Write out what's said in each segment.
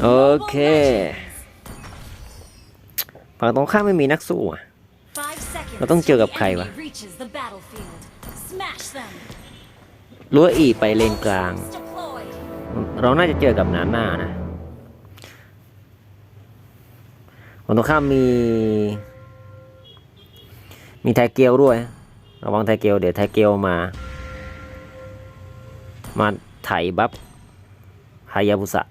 โอเค ฝั่งตรงข้ามไม่มีนักสู้อะ เราต้องเจอกับใครวะรั้วอีไปเลนกลาง เราน่าจะเจอกับนาน่านะฝั่งตรงข้ามมี มีไทเกลด้วย ระวังไทเกลเดี๋ยวไทเกลมา มาไถบัฟฮายาบุสะ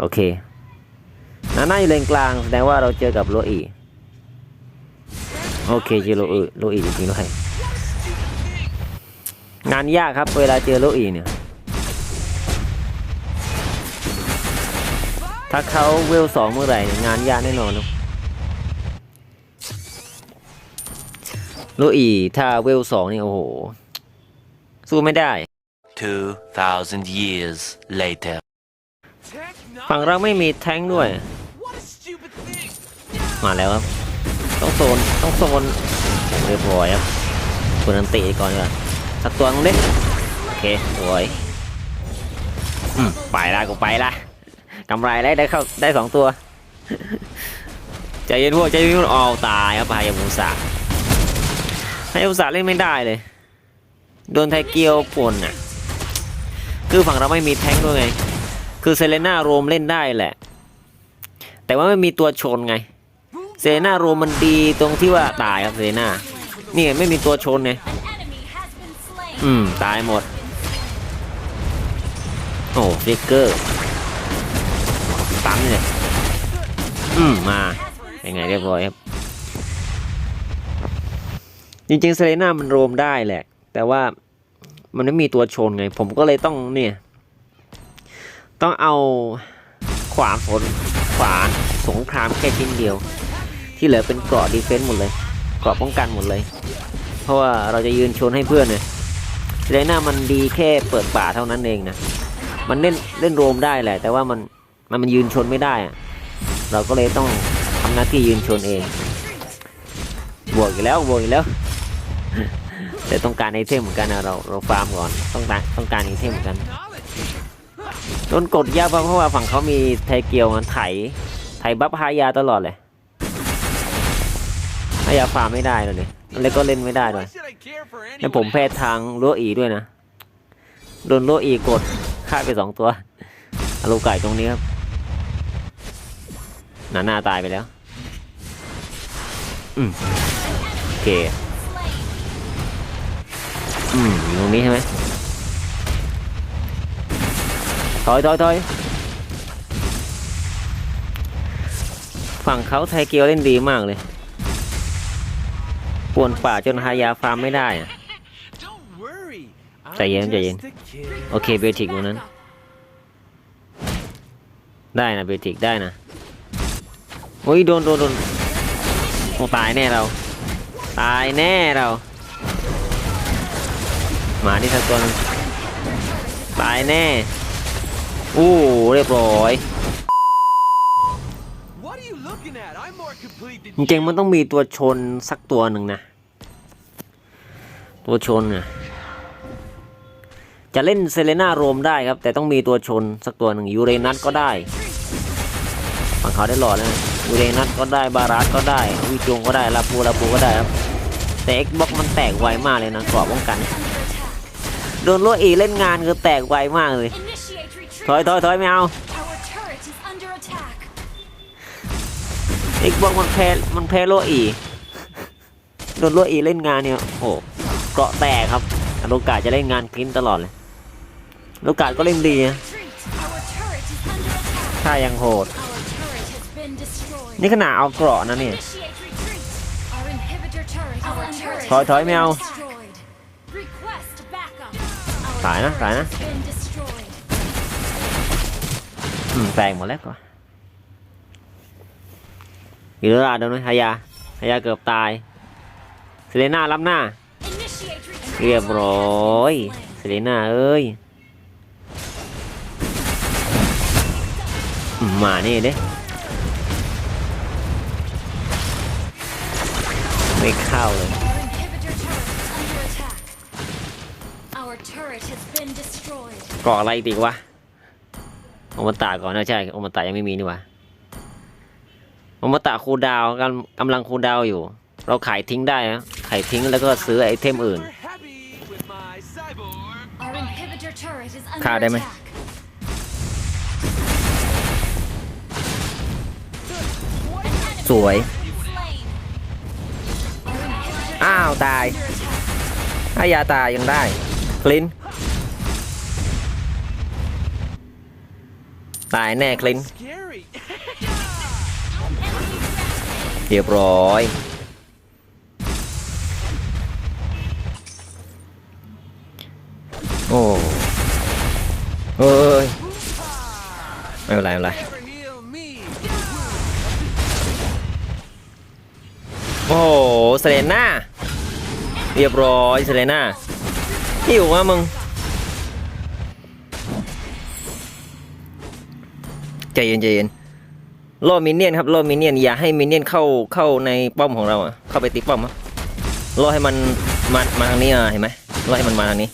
โอเคนาน่าอยู่เลนกลางแสดงว่าเราเจอกับโรอีโอเคเจอโรอีโรอีจริงๆด้วยงานยากครับเวลาเจอโรอีเนี่ย ถ้าเขาเวลสองเมื่อไหร่งานยากแน่นอนนะโรอีถ้าเวลสองนี่โอ้โห สู้ไม่ได้2,000 years later. ฝั่งเราไม่มีแท้งด้วย มาแล้วครับ ต้องโซน ต้องโซนเรียบร้อยครับคุณอันติก่อนดีกว่าสักตัวนึงดิโอเคสวยไปละกูไปละกำไรแล้ได้เข้าได้สองตัว ใจเย็นพวกใจเย็นพวกออตายครับพายาบุษะพายาบุษะเล่นไม่ได้เลย โดนไทเกียวป่นน่ะ คือฝั่งเราไม่มีแท้งด้วยไง คือเซเลน่าโรมเล่นได้แหละ แต่ว่าไม่มีตัวชนไง เซเลน่าโรมมันดีตรงที่ว่าตายครับเซเลน่านี่ไม่มีตัวชนไงอืม ตายหมด โอ้ฟิกเกอร์ตันเลยอืม มายังไงเรียบร้อยครับ จริงๆเซเลน่ามันโรมได้แหละ แต่ว่ามันไม่มีตัวชนไง ผมก็เลยต้องเนี่ย ต้องเอาขวานฝนขวานสงครามแค่ชิ้นเดียว ที่เหลือเป็นเกราะดีเฟนส์หมดเลยเกราะป้องกันหมดเลย เพราะว่าเราจะยืนชนให้เพื่อนเนี่ยเลน่ามันดีแค่เปิดป่าเท่านั้นเองนะมันเล่นเล่นโรมได้แหละ แต่ว่ามันมันมันยืนชนไม่ได้อะเราก็เลยต้องทำหน้าที่ยืนชนเองบวกอีกแล้วบวกอีกแล้วแต่ต้องการไอเทมเหมือนกันนะเราเราฟาร์มก่อนต้องการต้องการไอเทมเหมือนกัน โดนกดยากเพราะว่าฝั่งเขามีไทเกียวมันไถ ไถบัฟฮายาตลอดเลยฮายาฟาร์ไม่ได้เลยเนี่ยแล้วก็เล่นไม่ได้ด้วยแล้วผมแพ้ทางโลอีด้วยนะ โดนโลอีกดฆ่าไปสองตัวอาลูไก่ตรงนี้ครับ หนาหน้าตายไปแล้ว อืมโอเค อืมอยู่ตรงนี้ใช่ไหม ถอยถอยถอยฝั่งเขาไทเกียวเล่นดีมากเลยป่วนป่าจนฮายาฟาร์มไม่ได้อะใจเย็นใจเย็นโอเคเบทิกงนั้น ได้นะเบทิกได้นะโอ้ยโดนโดนโดนโอ้ตายแน่เรา ตายแน่เรามาที่สักตัวหนึงตายแน่ อู้เรียบร้อย What are you looking at? I'm more complete จ than ริงๆมันต้องมีตัวชนสักตัวหนึ่งนะ ตัวชนน่ะจะเล่นเซเลนาโรมได้ครับ แต่ต้องมีตัวชนสักตัวหนึ่งยูเรนัสก็ได้ฝั่งเขาได้หลอดแล้วนะยูเรนัสก็ได้บารัสก็ได้วิจงก็ได้ลาปูลาปูก็ได้ครับแต่ Xbox มันแตกไวมากเลยนะกรอบป้องกัน โดนโลอีเล่นงานคือแตกไวมากเลย ถอยถอยถอยไม่เอา Xbox มันแพ้มันแพ้โลอีโดนโลอีเล่นงานเนี่ยโอ้เกราะแตกครับโลกาจะเล่นงานคลินตลอดเลยโลกาก็เล่นดีนะถ้ายังโหด นี่ขนาดเอาเกราะนะเนี่ยถอยถอยไม่เอาตายนะตายนะอืม แตกหมดแล้วก็อยู่ระดับเดิมเลยฮายาฮายาเกือบตายเซเลน่ารับหน้า เรียบร้อยเซเลน่าเอ้ยอืมมานี่เด้ไม่เข้าเลย Our turret turret has been destroyed. เกาะอะไรอีกวะโอมตะก่อนนะใช่โอมตะยังไม่มีนี่วะโอมตะคูลดาวน์กำกำลังคูลดาวน์อยู่ เราขายทิ้งได้นะขายทิ้งแล้วก็ซื้อไอเทมอื่น We're happy with my cyborg. Our inhibitor turret is under ฆ่าได้ไหม attack. สวย Slain. Our inhibitor อ้าว ตาย under attack. ถ้ายาตายยังได้ คลินายแน่คลิน Scary. เรียบร้อย โอ้เอ้ยไม่เป็นไรไม่เป็นไร Never heal me. โอ้โหเซเลน่าเรียบร้อยเซเลน่าหิววะมึง ใจเย็นใจเย็นล่อมินเนี่ยนครับล่อมินเนี่ยนอย่าให้มินเนี่ยนเข้าเข้าในป้อมของเราอะเข้าไปตีป้อมครับล่อให้มันมามาทางนี้อะเห็นไหมล่อให้มันมาทางนี้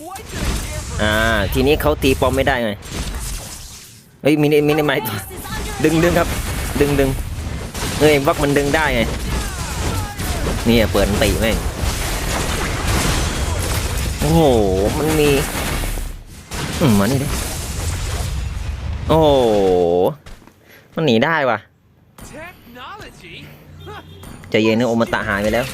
อ่า ทีนี้เขาตีป้อมไม่ได้ไงเฮ้ยมินเนี่ยมินเนี่ยนมาดึงดึงครับ ดึงดึงเฮ้ยวักมันดึงได้ไงนี่เปิดติแม่งโอ้โหมันมีอืมานี่ดิโอ้ มันหนีได้ว่ะ technology? ใจเย็นนะโอมาตะหายไปแล้ว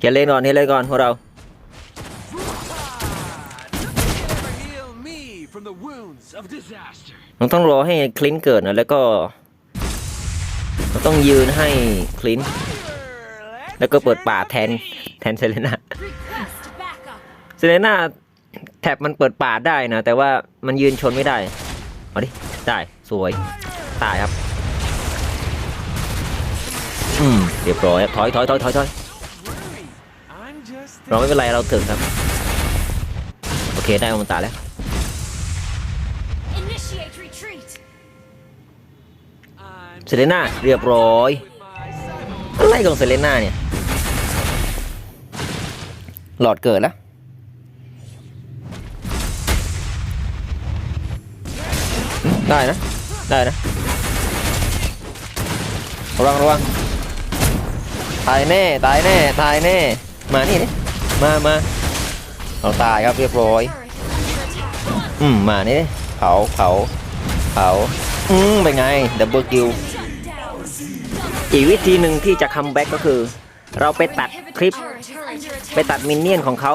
เกเล่นก่อนเฮเล่นก่อนพวกเรา Never heal me from the wounds of disaster. เราต้องรอให้คลินเกิดนะแล้วก็เราต้องยืนให้คลิน Let's แล้วก็เปิดป่าแทนแทนเซเลน่า request backup. เซเลน่า แท็บมันเปิดป่าได้นะ แต่ว่ามันยืนชนไม่ได้ เอาดิ ได้ สวย ตายครับ อืม เรียบร้อยถอยถอยถอยถอยถอย worry. I'm just เราไม่เป็นไร เราถึงครับ โอเค ได้อมตะแล้ว Initiate retreat. I'm เซเลน่า เรียบร้อย with my cyborg. อะไรของเซเลน่าเนี่ย หลอดเกิดแล้ว ได้นะ ได้นะ ระวังระวังตายแน่ ตายแน่ ตายแน่ มานี่นี่มามาเราตายครับเรียบร้อย Turret is under attack. อืม มานี่ดิเผาเผาเผาอืมเป็นไงดับเบิลคิว Shut down. อีกวิธีหนึ่งที่จะคัมแบ็กก็คือ เราไปตัดคลิป Turret is under attack. ไปตัดมินเนี่ยนของเขา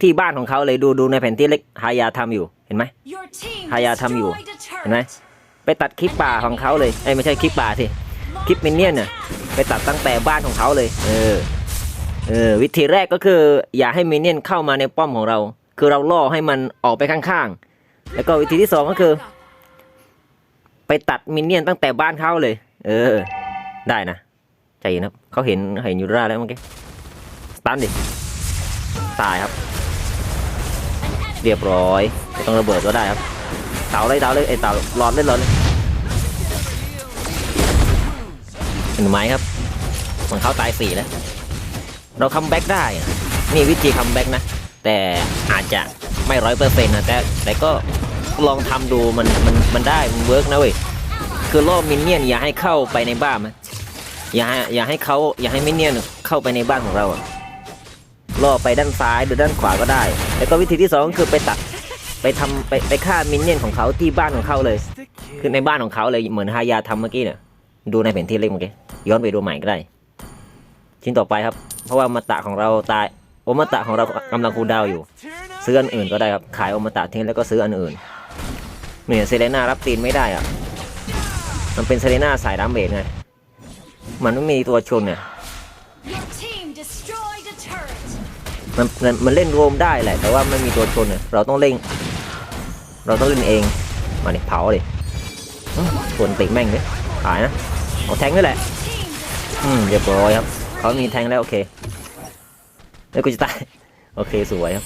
ที่บ้านของเขาเลยดูดูในแผนที่เล็กฮายาทำอยู่เห็นไหม Your team ฮายาทำอยู่ destroyed a เห็นไหมไปตัดคลิปป่าของเขาเลยไอ้ไม่ใช่คลิปป่าสิคลิปมินเนี่ยนน่ะไปตัดตั้งแต่บ้านของเขาเลย เออเออวิธีแรกก็คือ อย่าให้มินเนี่ยนเข้ามาในป้อมของเรา คือเราล่อให้มันออกไปข้างๆ แล้วก็วิธีที่สองก็คือ ไปตัดมินเนี่ยนตั้งแต่บ้านเขาเลย เออ ได้นะใจเย็นครับเขาเห็นเห็นยูราแล้วเมื่อกี้สตันดิตายครับ เรียบร้อยไม่ต้องระเบิดก็ได้ครับ เต่าเลยเต่าเลยไอ้เต่าหลอดเลยหลอดเลยเห็นไหมครับมันเข้าตายสี่แล้ว เราคัมแบ็กได้ นี่วิธีคัมแบ็กนะ แต่อาจจะไม่ร้อยเปอร์เซ็นต์นะแต่แต่ก็ลองทำดูมันมันมันได้มันเวิร์กนะเว้ยคือล่อมินเนี่ยนอย่าให้เข้าไปในบ้านมันอย่าอย่าให้เขาอย่าให้มินเนี่ยนเข้าไปในบ้านของเราอะล่อไปด้านซ้ายหรือด้านขวาก็ได้ แล้วก็วิธีที่สองคือไปตัด ไปทำไปไปฆ่ามินเนี่ยนของเขาที่บ้านของเขาเลย The คือ kid. ในบ้านของเขาเลยเหมือนฮายาทำเมื่อกี้เนี่ยดูในแผนที่เล็กเมื่อกี้ย้อนไปดูใหม่ก็ได้ ชิ้นต่อไปครับ เพราะว่ามาตะของเราตายโอมาตะของเรากำลังคูลดาวน์อยู่ Turn up ซื้ออันอื่นก็ได้ครับขายโอมาตะทิ้งแล้วก็ซื้ออันอื่นเนี่ยเซเลน่ารับตีนไม่ได้อะมันเป็นเซเลน่าสายดาเมจไงมันไม่มีตัวชนเนี่ย Your team destroyed a turret. มันมันมันเล่นโรมได้แหละ แต่ว่าไม่มีตัวชนเนี่ยเราต้องเล่น เราต้องเล่นเอง มาดิเผาดิอื้อส่วนติแม่งเลยขายนะเอาแทงนี่แหละ อืมเรียบร้อยครับ เขามีแทงแล้วโอเคแล้วกูจะตาย โอเคสวยครับ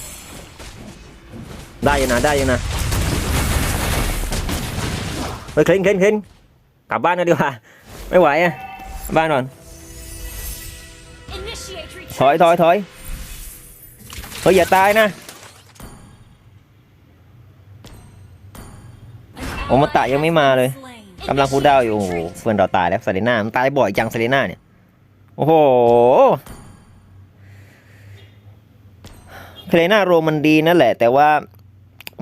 ได้อยู่นะได้อยู่นะเฮ้ยเข็นเข็นเข็นกลับบ้านกันดีกว่า ไม่ไหวอะ บ้านนอนถอยถอยถอยเฮ้ยอย่าตายนะ อมาตะยังไม่มาเลยกำลังพูดดาวอยู่โอ้โหเพื่อนเราตายแล้วเซเลน่ามันตายบ่อยจังเซเลน่าเนี่ยโอ้โหเซเลน่าโรมันดีนั่นแหละ แต่ว่า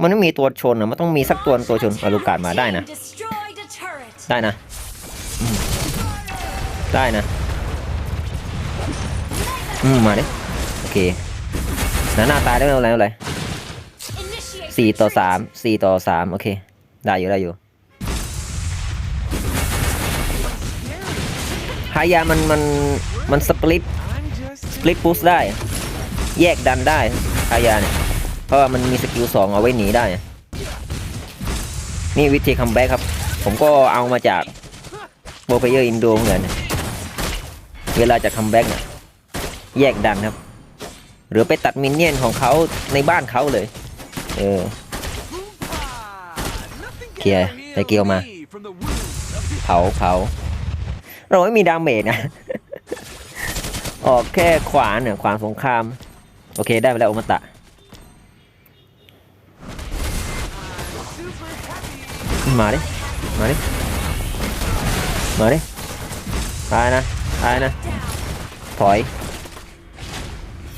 มันไม่มีตัวชนอะมันต้องมีสักตัวตัวชนอาลูกาดมาได้นะ ได้นะ ได้นะ อืมมาดิโอเคหน้าหน้าตายได้ไม่เป็นไรไม่เป็นไรสี่ต่อสามสี่ต่อสามโอเค ได้อยู่ได้อยู่ฮายามันมันมันสปลิตสปลิตพุชได้ แยกดันได้ฮายาเนี่ย เพราะว่ามันมีสกิลสองเอาไว้หนีได้ นี่วิธีคัมแบ็กครับ ผมก็เอามาจากโบเพเยอร์อินโดเหมือนกันเวลาจะคัมแบ็กเนี่ยแยกดันครับ หรือไปตัดมินเนี่ยนของเขาในบ้านเขาเลย เออ nothing can Kìa, ever tay heal kêu mà. me from the wounds of เผาเผาเราไม่มีดาเมจนะ ออกแค่ขวานเนี่ยขวานสงคราม โอเคได้ไปแล้วโอมาตะ มาดิ มาดิ มาดิ ตายนะ ตายนะ ถอย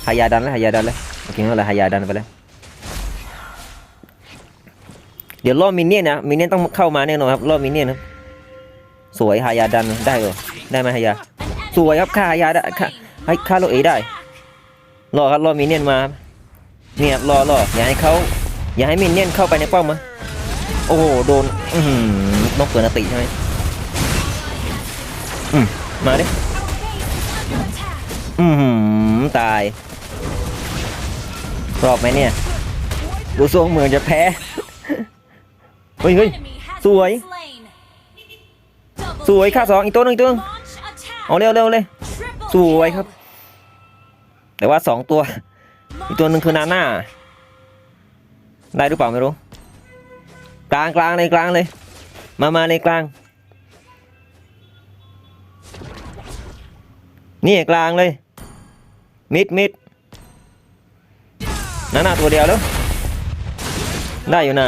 หายาดันเลยหายาดันเลย โอเคไม่เป็นไรหายาดันไปเลย เดี๋ยวรอบมินเนี่ยนะมินเนี่ยต้องเข้ามาแน่นอนครับรอบมินเนี่ยนครับสวยหายาดันได้เหรอได้ไหมหายาสวยครับฆ่าหายาได้ฆ่า slain. ให้ฆ่าโลเอได้รอครับรอมินเนี่ยมาเนี่ยรอรออย่าให้เขาอย่าให้มินเนี่ยเข้าไปในป้อมมาโอ้โหโดนอือหือนกเกินอติใช่ไหมอืมมาดิอือหือตายรอบไหมเนี่ยดูทรงเหมือนจะแพ้ เฮ้ย An เฮ้ย enemy has สวย been slain. Double สวยค่า kill. สองอีกตัวหนึงอีกตัวหนึง Launch attack. เอาเร็วเร็วเลย Triple สวย kill. ครับ แต่ว่าสองตัว อีกตัวหนึ่งคือนาน่าได้หรือเปล่าไม่รู้ กลางกลางเลยกลางเลย มามาเลยกลาง นี่กลางเลย มิดมิดนาน่าตัวเดียวแล้วได้อยู่นะ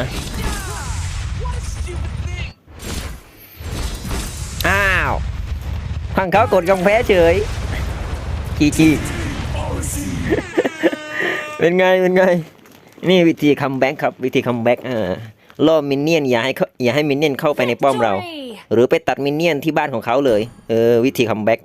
พังเขากดกำแพ้เฉยจีจีเป็นไงเป็นไง นี่วิธีคัมแบ็กครับ วิธีคัมแบ็กอ่าล่อมินเนี่ยนอย่าให้เขาอย่าให้มินเนี่ยนเข้าไปในป้อมเรา Victory. หรือไปตัดมินเนี่ยนที่บ้านของเขาเลย เออ วิธีคัมแบ็ก